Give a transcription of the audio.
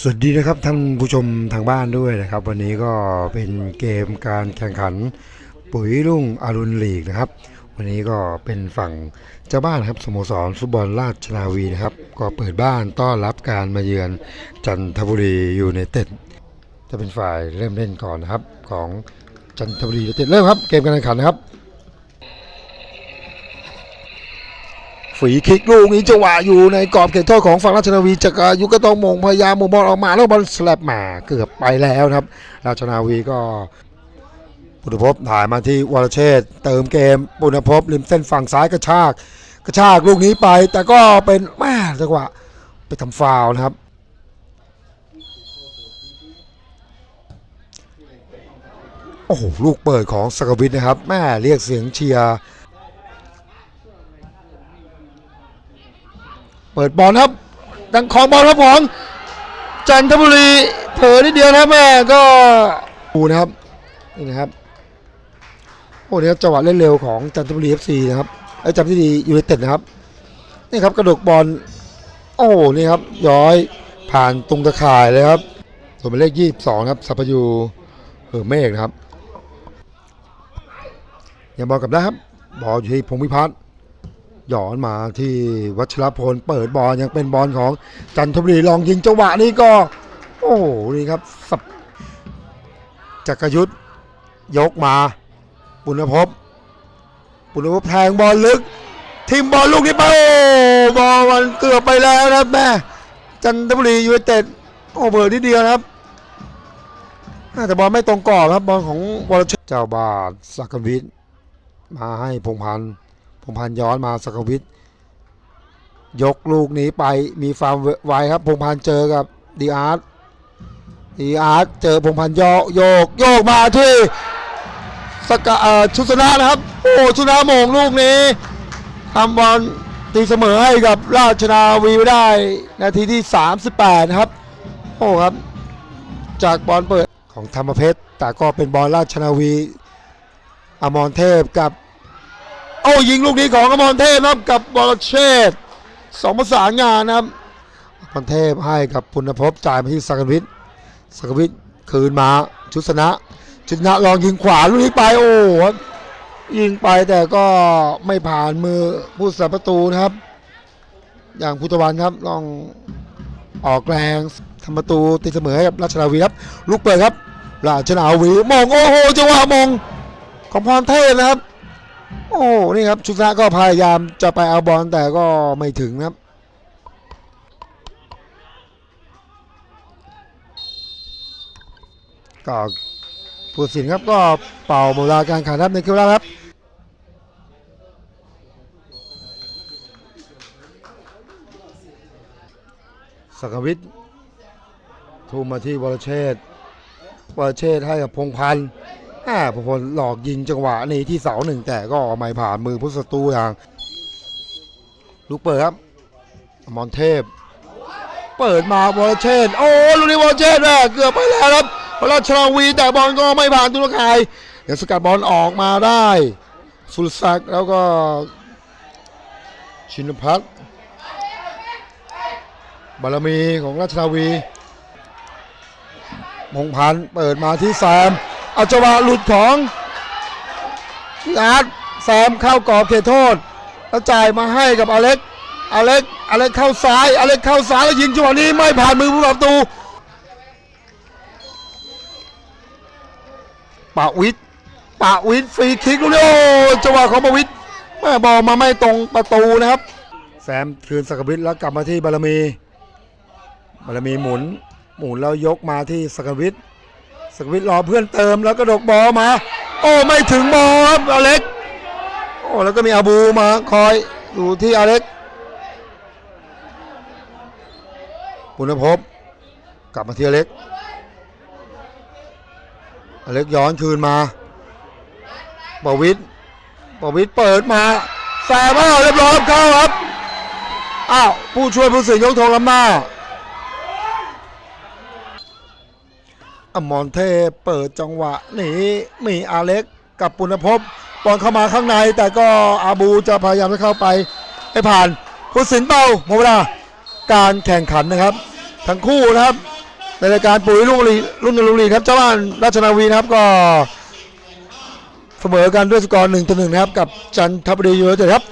สวัสดีนะครับท่านผู้ชมทางบ้านด้วยนะครับ วันนี้ก็เป็นเกมการแข่งขันปุ๋ยรุ่งอรุณลีกนะครับ วันนี้ก็เป็นฝั่งเจ้าบ้านครับสโมสรฟุตบอลราชนาวีนะครับ ก็เปิดบ้านต้อนรับการมาเยือนจันทบุรียูไนเต็ดจะเป็นฝ่ายเริ่มเล่นก่อนนะครับของจันทบุรียูไนเต็ดเริ่มครับเกมการแข่งขันนะครับ ฝีคิกลูกนี้จังหวะอยู่ในกรอบเขตโทษของฝั่งราชนาวีจากยุก็ต้องมงพยายามมงบอลออกมาแล้วบอลสลับมาเกือบไปแล้วครับ ราชนาวีก็ปุณภพถ่ายมาที่วรเชษเติมเกมปุณภพริมเส้นฝั่งซ้ายกระชาก กระชากลูกนี้ไป แต่ก็เป็นแม่จังหวะไปทำฟาวนะครับโอ้โหลูกเปิดของสกวิทนะครับแม่เรียกเสียงเชียร์ เปิดบอลครับดังของบอลครับของจันทบุรีเผลอนิดเดียวนะครับแม่ก็ดูนะครับนี่นะครับโอ้นี่ครับจังหวะเล่นเร็วของจันทบุรีเอฟซีนะครับไอ้จันทบุรียูไนเต็ดนะครับนี่ครับกระดกบอลโอ้นี่ครับย้อยผ่านตรงตะข่ายเลยครับส่วนหมายเลขยี่สิบสองครับสัพยูเหือเมฆนะครับยังบอลกลับได้ครับบอลอยู่ที่พงพิพัฒน์ หย่อนมาที่วัชรพลเปิดบอลยังเป็นบอลของจันทบุรีลองยิงจังหวะนี้ก็ โอ้โหนี่ครับสับจักรยุทธยกมา ปุณภพปุณภพแทงบอลลึกทีมบอลลูกนี้ไปโอ้บอลมันเกือบไปแล้วนะครับแม่จันทบุรียูไนเต็ดโอ้เบอร์นิดเดียวครับแต่บอลไม่ตรงกรอบครับบอลของวรชษฐ์เจ้าบาทสักวิทมาให้พงพันธ์ พงพันย้อนมาสกวิทยกลูกนี้ไปมีฟาร์มไวครับพงพันเจอกับดีอาร์ตดีอาร์ตเจอพงพันยกโยกโยกมาที่สกชุดชนะนะครับ โอ้ชุดชนะโมงลูกนี้ทำบอลตีเสมอให้กับราชนาวีไม่ได้นาทีที่ 38 นะครับ โอ้ครับ จากบอลเปิดของธรรมเพชรแต่ก็เป็นบอลราชนาวี อมรเทพกับ โอ้ยิงลูกนี้ของอมรเทพนะครับกับบอลเชษสองประสานงานนะครับอมรเทพให้กับปุณภพจ่ายมาที่สักวิทสักวิทคืนมาชุดชนะชุดชนะลองยิงขวาลูกนี้ไปโอ้ยิงไปแต่ก็ไม่ผ่านมือผู้สับประตูนะครับ อย่างพุทธวันครับลองออกแรงทำประตูตีเสมอให้กับราชนาวีครับลูกเปิดครับราชนาวีมองโอ้โหจังหวะมองของพรเทพนะครับ โอ้นี่ครับชุดนะก็พยายามจะไปเอาบอลแต่ก็ไม่ถึงครับก็ผู้สินครับก็เป่าหมดเวลาการแข่งขันรับในคิวแรกครับสักวิทย์ทูมมาที่วรเชษวรเชษให้กับพงพันธ์ อ่าพลหลอกยิงจังหวะนี้ที่เสาหนึ่งแต่ก็ไม่ผ่านมือผู้ศัตรูอย่าง ลูกเปิดครับมอมรเทพ เปิดมาวรเชษฐ์โอ้ลูกนี้วรเชษฐ์แม่เกือบไปแล้วครับพราชนาวีแต่บอลก็ไม่ผ่านตุลกายเดี๋ยวสกัดบอลออกมาได้ สุรศักดิ์แล้วก็ ชินพัฒน์บารมีของราชนาวีมงพันเปิดมาที่แซม เอาจังหวะหลุดของพี่อาร์ตแซมเข้ากรอบเขตโทษแล้วจ่ายมาให้กับอเล็กอเล็กอเล็กเข้าซ้ายอเล็กเข้าซ้ายแล้วยิงจังหวะนี้ไม่ผ่านมือผู้ประตูปะวิทปะวิทฟรีคิกลูกนี้โอ้จังหวะของปะวิทแม่บอลมาไม่ตรงประตูนะครับ แซมคืนสกวิทแล้วกลับมาที่บารมี บารมีหมุน หมุนแล้วยกมาที่สกวิท สกวิทรอเพื่อนเติมแล้วก็ดกบอลมา โอ้ไม่ถึงบอลครับอเล็กโอ้แล้วก็มีอาบูมาคอยอยู่ที่อเล็กปุณภพกลับมาที่อเล็กอเล็กย้อนคืนมาปวิทย์ปวิทย์เปิดมาแซมอ้าวเรียบร้อยเข้าครับอ้าวผู้ช่วยผู้สินยกธงลำหน้า อมรเทพเปิดจังหวะหนีมีอาเล็กกับปุณภพบอลเข้ามาข้างใน แต่ก็อาบูจะพยายามจะเข้าไปให้ผ่านผู้สินเป้าหมดเวลาการแข่งขันนะครับ ทั้งคู่นะครับ ในรายการปุ๋ยลูกลีรุ่นลุงลีครับเจ้าบ้านราชนาวีนะครับก็เสมอกันด้วยสกอร์หนึ่งต่อหนึ่งนะครับกับจันทบุรียูไนเต็ดครับ